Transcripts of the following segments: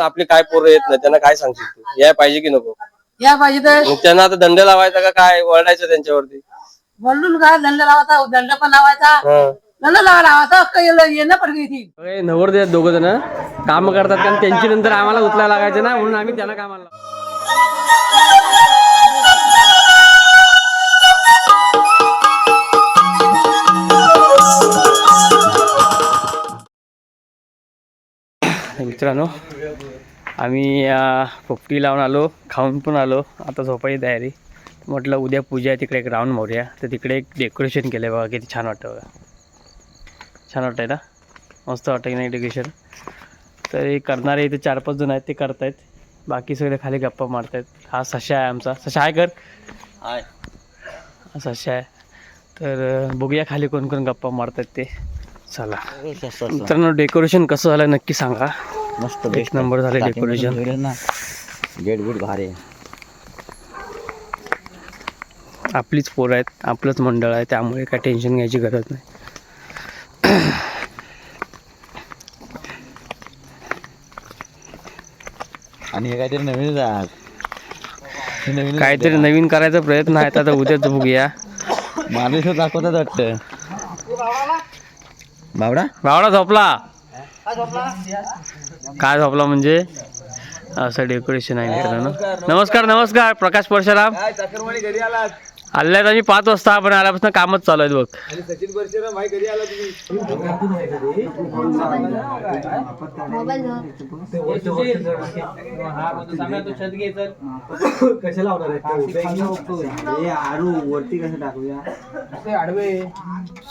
कार्यक्रमात आपली काय पोरं येत नाही त्यांना काय सांगशील तू? या पाहिजे की नको? या पाहिजे तर मग त्यांना आता दंड लावायचा का काय? ओरडायचं त्यांच्यावरती? बोलून का दंड लावायचा? दंड पण लावायचा. हा. दंड लावा लावायचा. अक्क येणं येणं पण किती नवर दोघ जण. काम करतात कारण त्यांची नंतर आम्हाला उचलायला लागायचं ना म्हणून आम्ही त्यांना कामाला लावतो. मित्रांनो. आम्ही पोपटी लावून आलो खाऊन पण आलो. आता झोपायची तयारी. म्हटलं उद्या पूजा आहे तिकडे एक राऊंड मारूया. तर तिकडे एक डेकोरेशन केलं आहे बघा किती छान वाटतं बघा. छान वाटतंय ना? मस्त वाटतं की नाही डेकोरेशन तर हे करणारे इथे चार पाच जण आहेत ते करतायत. बाकी सगळे खाली गप्पा मारतायत. हा सशा आहे आमचा. सशा आहे कर. हा सशा आहे. तर बघूया खाली कोण कोण गप्पा मारतायत ते. चला. मित्रांनो डेकोरेशन कसं झालं नक्की सांगा. मस्त एक नंबर झालं डेकोरेशन गेट गुट भारी. आपलीच पोरं आहेत आपलंच मंडळ आहे त्यामुळे काय टेन्शन घ्यायची गरज नाही. आणि हे काहीतरी नवीन काहीतरी नवीन करायचा प्रयत्न आहे आता उद्याच बघूया. माणूस दाखवतात वाटतं. बावडा भावडा झोपला. काय झोपला? म्हणजे? असं डेकोरेशन आहे मित्रांनो. नमस्कार नमस्कार. प्रकाश परशुराम. आल्यात आम्ही पाच वाजता पण आल्यापासून कामच चालू आहेत बघ.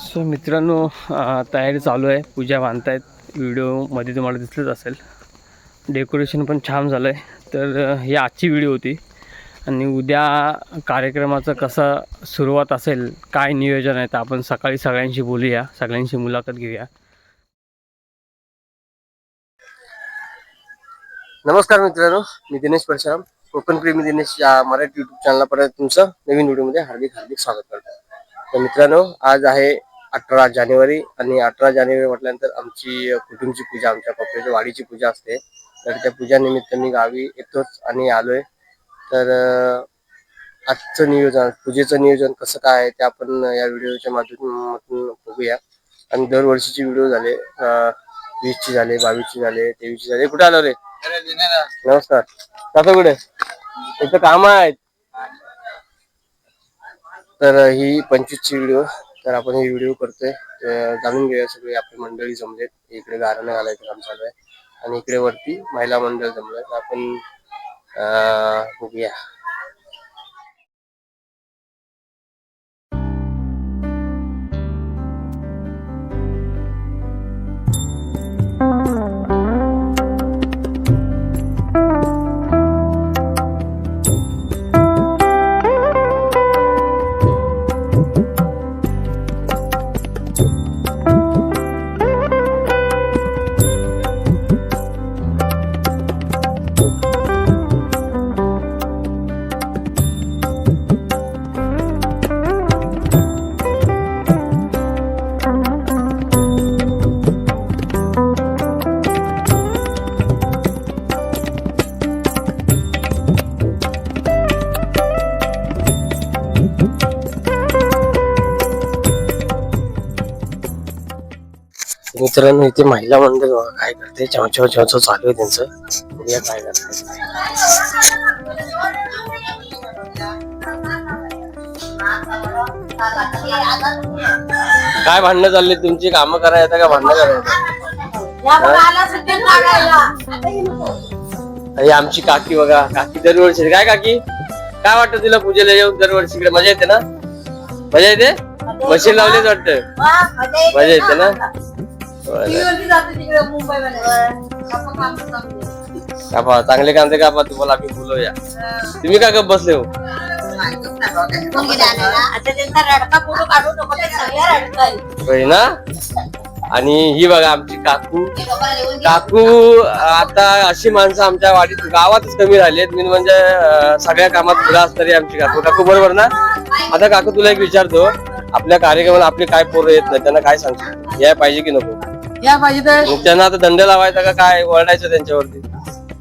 सो मित्रांनो तयारी चालू आहे. पूजा बांधतायत. व्हिडिओमध्ये तुम्हाला दिसलंच असेल. डेकोरेशन पण छान झालं आहे तर ही आजची व्हिडिओ होती. आणि उद्या कार्यक्रमाचं कसं सुरुवात असेल काय नियोजन आहे तर आपण सकाळी सगळ्यांशी बोलूया. सगळ्यांशी मुलाखत घेऊया. नमस्कार मित्रांनो मी दिनेश परशुराम. कोकण प्रेमी दिनेश या मराठी युट्यूब चॅनलला परत तुमचं नवीन व्हिडिओमध्ये हार्दिक हार्दिक स्वागत करतो. तर मित्रांनो आज आहे अठरा जानेवारी आणि अठरा जानेवारी म्हटल्यानंतर आमची कुटुंबची पूजा आमच्या पप्पाच्या वाडीची पूजा असते. तर त्या पूजानिमित्त मी गावी येतोच आणि आलोय. तर आजचं नियोजन पूजेचं नियोजन कसं काय आहे ते आपण या व्हिडिओच्या माध्यमातून बघूया. आणि दरवर्षीचे व्हिडिओ झाले वीसची झाले बावीसची झाले तेवीसची झाले. कुठे आलो रे? नमस्कार. जातो कुठे? इथं काम आहेत. तर ही पंचवीसची व्हिडिओ. तर आपण ही व्हिडिओ करतोय. जाणून घेऊया सगळे. आपली मंडळी जमलेत. इकडे गारणं घालायचं काम चालू आहे. आणि इकडे वरती महिला मंडळ जमलंय तर आपण अं, बघूया मित्रांनो इथे महिला मंडळ बघा काय करते. चमचव चमचव चालू आहे त्यांचं. बघूया काय करते. काय भांडणं चालली तुमची? कामं करायचं का? भांडणं करायचं आणि आमची काकी बघा. काकी दरवर्षी काय काकी? काय वाटतं तुला पूजेला येऊन दरवर्षी इकडे? मजा येते ना? मजा येते? मशीन लावलीच वाटतं. मजा येते ना? बरं. कापा चांगले कांदे कापा तुम्हाला आम्ही बोलवूया तुम्ही का गप बसले हो होय ना आणि ही बघा आमची काकू काकू आता अशी माणसं आमच्या वाडीत गावातच कमी झाली आहेत मी म्हणजे अं, सगळ्या कामात पुढे असणारी आमची काकू काकू बरोबर ना आता काकू तुला एक विचारतो आपल्या कार्यक्रमाला आपली काय पोरं येत नाही त्यांना काय सांगतो या पाहिजे की नको या पाहिजे तर मग त्यांना आता दंड लावायचा का काय? ओरडायचं त्यांच्यावरती.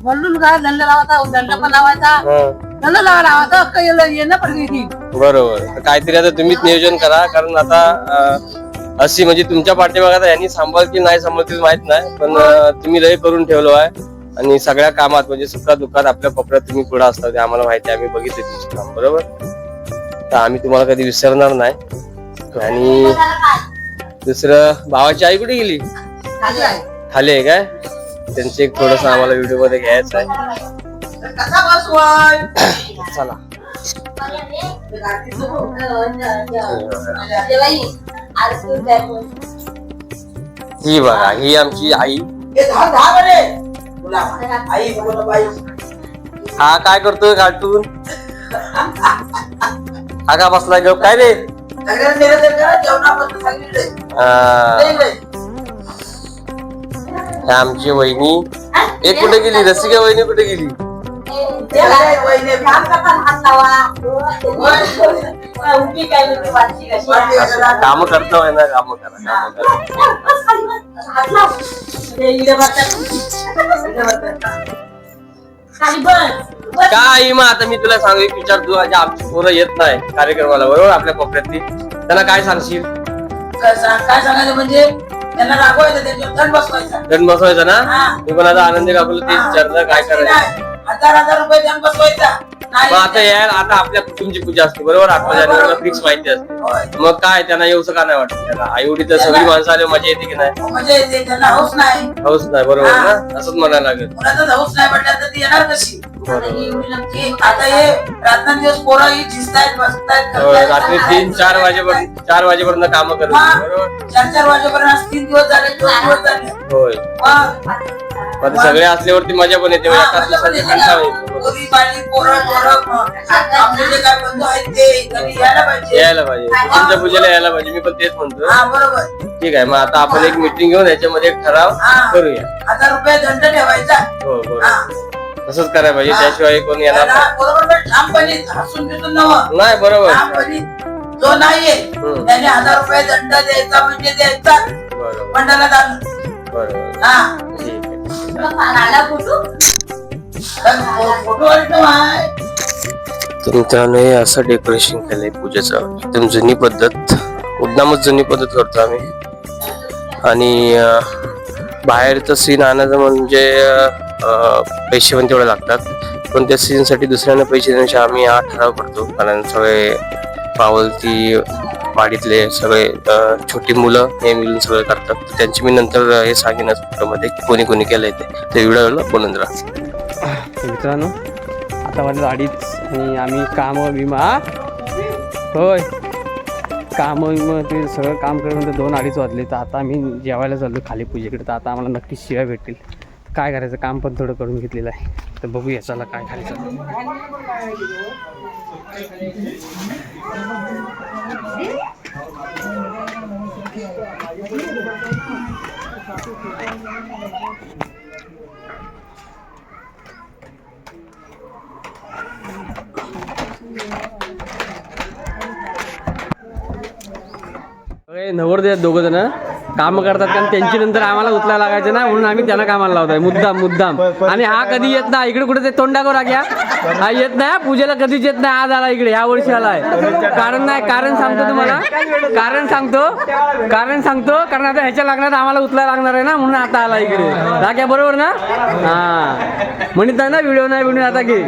वल्लून का दंड लावायचा? दंड पण लावायचा. हं. दंड लावा लावायचा काही येणं पडली ती. बरोबर. तर काहीतरी आता तुम्हीच नियोजन करा कारण आता अं, अशी म्हणजे तुमच्या पाठीमागे आता यांनी सांभाळतील नाही सांभाळतील माहीत नाही पण अं, तुम्ही लय करून ठेवलो आहे. आणि सगळ्या कामात म्हणजे सुखात दुःखात आपल्या कोपऱ्यात तुम्ही पुढे असता ते आम्हाला माहिती आहे. आम्ही बघितले तुमचं काम बरोबर? तर आम्ही तुम्हाला कधी विसरणार नाही. आणि दुसरं भावाची आई कुठे गेली? खाली आहे. खाली आहे काय? त्यांचं एक थोडस आम्हाला व्हिडिओमध्ये घ्यायचं आहे. कसा चला. ही बघा ही आमची आई. हा काय करतोय कार्टून? हा का बसलाय ग काय रे? आमची वहिनी. एक कुठे गेली? रसिका वहिनी कुठे गेली? काम करतोय ना काम करा काम करा. काय मग आता मी तुला सांगू एक विचार तू आज आमची पोरं येत नाही कार्यक्रमाला बरोबर? आपल्या कोपऱ्यातली. त्यांना काय सांगशील? काय सांगायचं म्हणजे त्यांना रागवायचं त्यांच्यावर दंड बसवायचा. ना. मी पण आता आनंदी काकूला तेच विचारलं काय करायचं. हजार हजार रुपये दंड बसवायचा. नाही. मग आता यायला आता आपल्या कुटुंबची पूजा असते बरोबर? आठ जानेवारीला फिक्स माहिती असते. होय. मग काय त्यांना येऊस का नाही वाटत त्याला? आई वडील तर सगळी माणसं आले मजा येते की नाही? म्हणजे ते त्यांना हौस नाही. हौस नाही बरोबर ना? असंच म्हणायला लागेल. हौस नाही म्हटलं तर ती येणार कशी? आता हे रात्रंदिवस पोरं ही झिजतायत बसतायत होय, करतायत, रात्री तीन चार वाजेपर्यंत चार वाजेपर्यंत काम करत हा. बरोबर चार चार वाजेपर्यंत आज तीन दिवस झाले दोन दिवस झाले. होय. मग मग ते सगळे असल्यावरती मजा पण येते एका दिवसाची कंटाळा त्याला येतो. पोरी, बाळी, पोरं, पोरं, मग आपले जे काय बंधू आहेत ते घरी यायला पाहिजे? यायला पाहिजे. तुमच्या पूजेला यायला पाहिजे मी पण तेच म्हणतो हा बरोबर. ठीक आहे मग आता आपण एक मीटिंग घेऊन याच्यामध्ये एक ठराव हा. करूया. हजार रुपये दंड ठेवायचा. हो. हा. तसंच करायला पाहिजे त्याशिवाय कोणी येणार त्याला बरोबर पण ठामपणे हसून बिसून नवं. नाही. नाही बरोबर जो नाहीये हम्म. त्याने हजार रुपये दंड द्यायचा म्हणजे द्यायचा. बरोबर. मंडळाला दान. बरोबर. हा. ठीक आहे. पण फो- फोटो? वाटतो आहे तर मित्रांनो हे. असं डेकोरेशन केलंय पूजेचं. एकदम जुनी पद्धत. मुद्दामच जुनी पद्धत करतो आम्ही. आणि अं, बाहेरचं सीन आणायचं म्हणजे अं, पैसे पण तेवढे लागतात. पण त्या सीजनसाठी दुसऱ्यांना पैसे देण्याच्या आम्ही हा ठराव करतो. कारण सगळे पावलती वाडीतले सगळे छोटी मुलं हे मिळून सगळं करतात. त्यांची मी नंतर हे सांगेनच फोटोमध्ये की कोणी कोणी केलंय ते. ते व्हिडिओला बनवून राहा. मित्रांनो आता वाजले अडीच आणि आम्ही काम विमा होय. काम विमा ते सगळं काम करून दोन अडीच वाजले. तर आता आम्ही जेवायला चाललो खाली पूजेकडे. तर आता आम्हाला नक्कीच शिवाय भेटतील. काय करायचं? काम पण थोडं करून घेतलेलं आहे. तर बघूया चला काय खायचं. चाललं नवरदेव दोघं जण काम करतात कारण त्यांची नंतर आम्हाला उचलायला लागायचं ना म्हणून आम्ही त्यांना कामाला लावतोय. मुद्दाम मुद्दाम. आणि हा कधी येत नाही. इकडे कुठे ते तोंडावर राख्या हा. येत नाही पूजेला कधीच येत नाही. आज आला इकडे ह्या वर्षी आलाय कारण नाही कारण सांगतो तुम्हाला. कारण सांगतो कारण सांगतो कारण आता ह्याच्या लागणार आम्हाला उचलायला लागणार आहे ना म्हणून आता आला इकडे. राख्या बरोबर ना? हा. म्हणत ना व्हिडिओ नाही व्हिडिओ आता घे.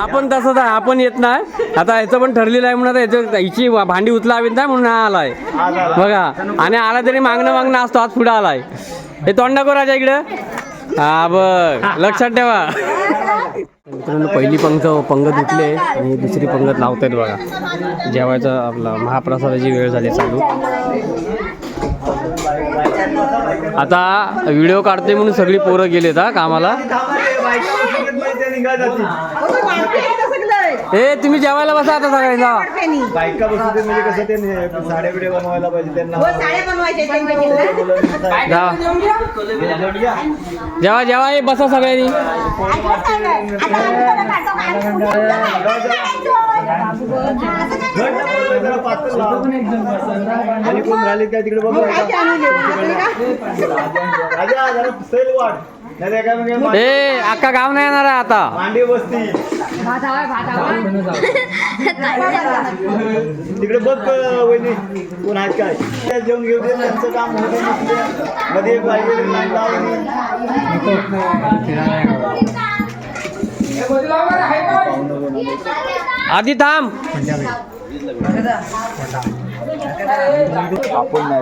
आपण तसंच आहे आपण येत नाही. आता ह्याचं पण ठरलेलं आहे म्हणून आता ह्याचं हिची भांडी उचलावी नाही म्हणून हा आलाय. बघा. आणि आला तरी मागणं मागणं असतो आज पुढे आलाय. हे तोंडा राजा इकडं. हा बघ. लक्षात ठेवा. मित्रांनो पहिली पंगत पंगत उठले आणि दुसरी पंगत लावतायत बघा. जेवायचा आपला महाप्रसादाची वेळ झाली चालू. आता व्हिडिओ काढते म्हणून सगळी पोरं गेलेत हा कामाला. 我是哪？应这个 ए तुम्ही जेवायला बसा आता सगळे जा बायका बसू दे म्हणजे कसं ते साड्या बिड्या बनवायला पाहिजे त्यांना जेवा जेवा बसा सगळ्यांनी. आणि कोण राहिले काय तिकडे बघू राजा जरा सैल वाट नाही तर म्हणजे ए अक्का गाव नाही येणार आहे आता मांडी बसती तिकडे बघ वहिनी कोण आहेत काय? त्या जेवण घेऊ दे त्यांचं काम नुसतं. मध्ये पाहिजे लाईन लावून आधी थांब. आपण नाही